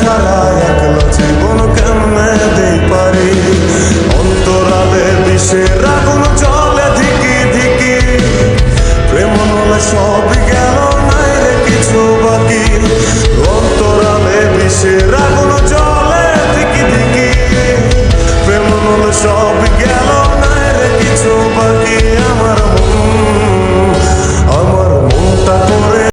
ছাড়া একলা জীবন কেমনে দেই পারি? অন্তরালে বিষের আগুন জলে ধিকি ধিকি। প্রেম নলে সব গেল নাই রে কিছু বাকি। অন্তরালে বিষের আগুন জলে ধিকি ধিকি। প্রেম নলে সব গেল